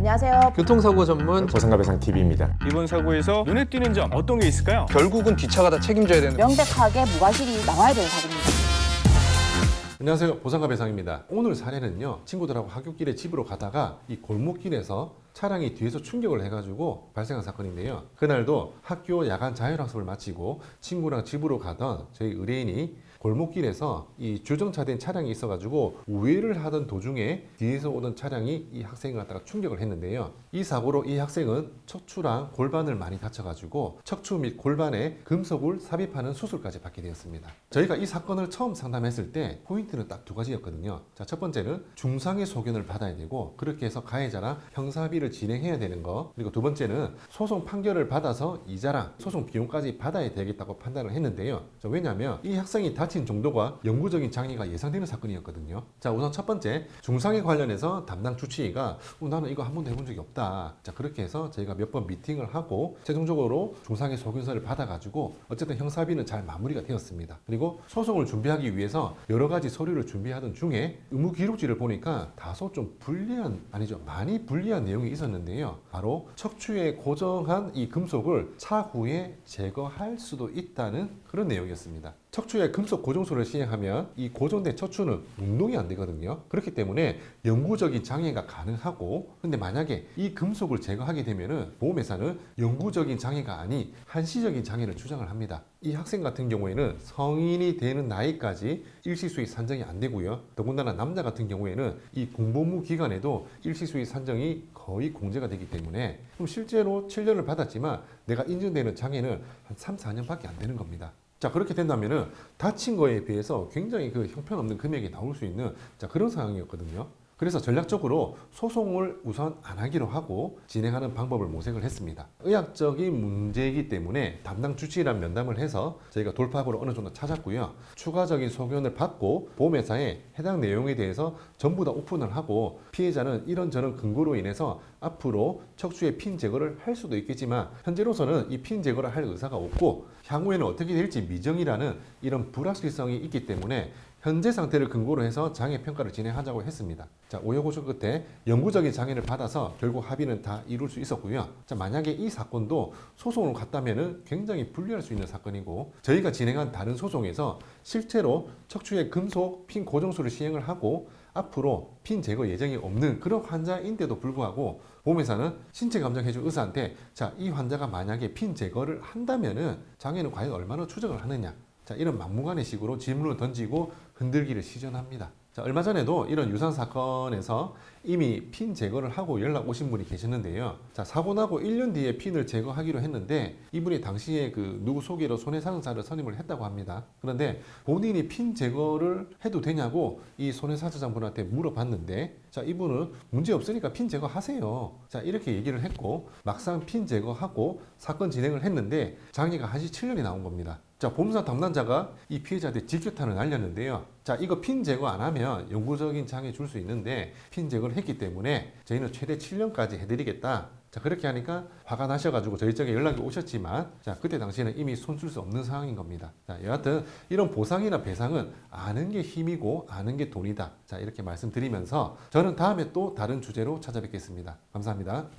안녕하세요. 교통사고 전문 보상가 배상 TV입니다. 이번 사고에서 눈에 띄는 점 어떤 게 있을까요? 결국은 뒷차가 다 책임져야 되는 명백하게 무과실이 나와야 되는 사고입니다. 안녕하세요 보상가 배상입니다 오늘 사례는요 친구들하고 학교길에 집으로 가다가 이 골목길에서 차량이 뒤에서 충격을 해가지고 발생한 사건인데요 그날도 학교 야간 자율학습을 마치고 친구랑 집으로 가던 저희 의뢰인이 골목길에서 이 주정차된 차량이 있어가지고 우회를 하던 도중에 뒤에서 오던 차량이 이 학생을 갖다가 충격을 했는데요. 이 사고로 이 학생은 척추랑 골반을 많이 다쳐가지고 척추 및 골반에 금속을 삽입하는 수술까지 받게 되었습니다. 저희가 이 사건을 처음 상담했을 때 포인트는 딱 두 가지였거든요. 자, 첫 번째는 중상의 소견을 받아야 되고 그렇게 해서 가해자랑 형사비를 진행해야 되는 거 그리고 두 번째는 소송 판결을 받아서 이자랑 소송 비용까지 받아야 되겠다고 판단을 했는데요. 자, 왜냐하면 이 학생이 다친 정도가 영구적인 장애가 예상되는 사건이었거든요. 자, 우선 첫 번째 중상에 관련해서 담당 주치의가 어, 나는 이거 한 번도 해본 적이 없다. 자, 그렇게 해서 저희가 몇 번 미팅을 하고 최종적으로 중상의 소견서를 받아가지고 어쨌든 형사비는 잘 마무리가 되었습니다. 그리고 소송을 준비하기 위해서 여러 가지 서류를 준비하던 중에 의무 기록지를 보니까 다소 좀 불리한 아니죠 많이 불리한 내용이 있었는데요. 바로 척추에 고정한 이 금속을 차후에 제거할 수도 있다는 그런 내용이었습니다. 척추에 금속 고정술을 시행하면 이 고정된 척추는 운동이 안 되거든요. 그렇기 때문에 영구적인 장애가 가능하고 근데 만약에 이 금속을 제거하게 되면은 보험회사는 영구적인 장애가 아닌 한시적인 장애를 주장을 합니다. 이 학생 같은 경우에는 성인이 되는 나이까지 일시수익 산정이 안 되고요. 더군다나 남자 같은 경우에는 이 공보무 기간에도 일시수익 산정이 거의 공제가 되기 때문에 그럼 실제로 7년을 받았지만 내가 인정되는 장애는 한 3, 4년밖에 안 되는 겁니다. 자 그렇게 된다면은 다친 거에 비해서 굉장히 그 형편없는 금액이 나올 수 있는 자 그런 상황이었거든요. 그래서 전략적으로 소송을 우선 안 하기로 하고 진행하는 방법을 모색을 했습니다. 의학적인 문제이기 때문에 담당 주치의랑 면담을 해서 저희가 돌파구를 어느 정도 찾았고요. 추가적인 소견을 받고 보험회사에 해당 내용에 대해서 전부 다 오픈을 하고 피해자는 이런저런 근거로 인해서 앞으로 척추의 핀 제거를 할 수도 있겠지만 현재로서는 이 핀 제거를 할 의사가 없고 향후에는 어떻게 될지 미정이라는 이런 불확실성이 있기 때문에 현재 상태를 근거로 해서 장애 평가를 진행하자고 했습니다. 자, 오여고쇼 끝에 영구적인 장애를 받아서 결국 합의는 다 이룰 수 있었고요. 자, 만약에 이 사건도 소송으로 갔다면은 굉장히 불리할 수 있는 사건이고 저희가 진행한 다른 소송에서 실제로 척추의 금속 핀 고정술을 시행을 하고 앞으로 핀 제거 예정이 없는 그런 환자인데도 불구하고 보험회사는 신체 감정해준 의사한테 자, 이 환자가 만약에 핀 제거를 한다면은 장애는 과연 얼마나 추정을 하느냐. 자, 이런 막무가내 식으로 질문을 던지고 흔들기를 시전합니다. 자, 얼마 전에도 이런 유산 사건에서 이미 핀 제거를 하고 연락 오신 분이 계셨는데요. 자, 사고 나고 1년 뒤에 핀을 제거하기로 했는데 이분이 당시에 그 누구 소개로 손해상사를 선임을 했다고 합니다. 그런데 본인이 핀 제거를 해도 되냐고 이 손해사자장분한테 물어봤는데 자, 이분은 문제 없으니까 핀 제거하세요. 자, 이렇게 얘기를 했고 막상 핀 제거하고 사건 진행을 했는데 장애가 한시 7년이 나온 겁니다. 자, 보험사 담당자가 이 피해자한테 직격탄을 날렸는데요. 자, 이거 핀 제거 안 하면 영구적인 장애 줄 수 있는데 핀 제거를 했기 때문에 저희는 최대 7년까지 해드리겠다. 자, 그렇게 하니까 화가 나셔가지고 저희 쪽에 연락이 오셨지만, 자, 그때 당시에는 이미 손쓸 수 없는 상황인 겁니다. 자, 여하튼 이런 보상이나 배상은 아는 게 힘이고 아는 게 돈이다. 자, 이렇게 말씀드리면서 저는 다음에 또 다른 주제로 찾아뵙겠습니다. 감사합니다.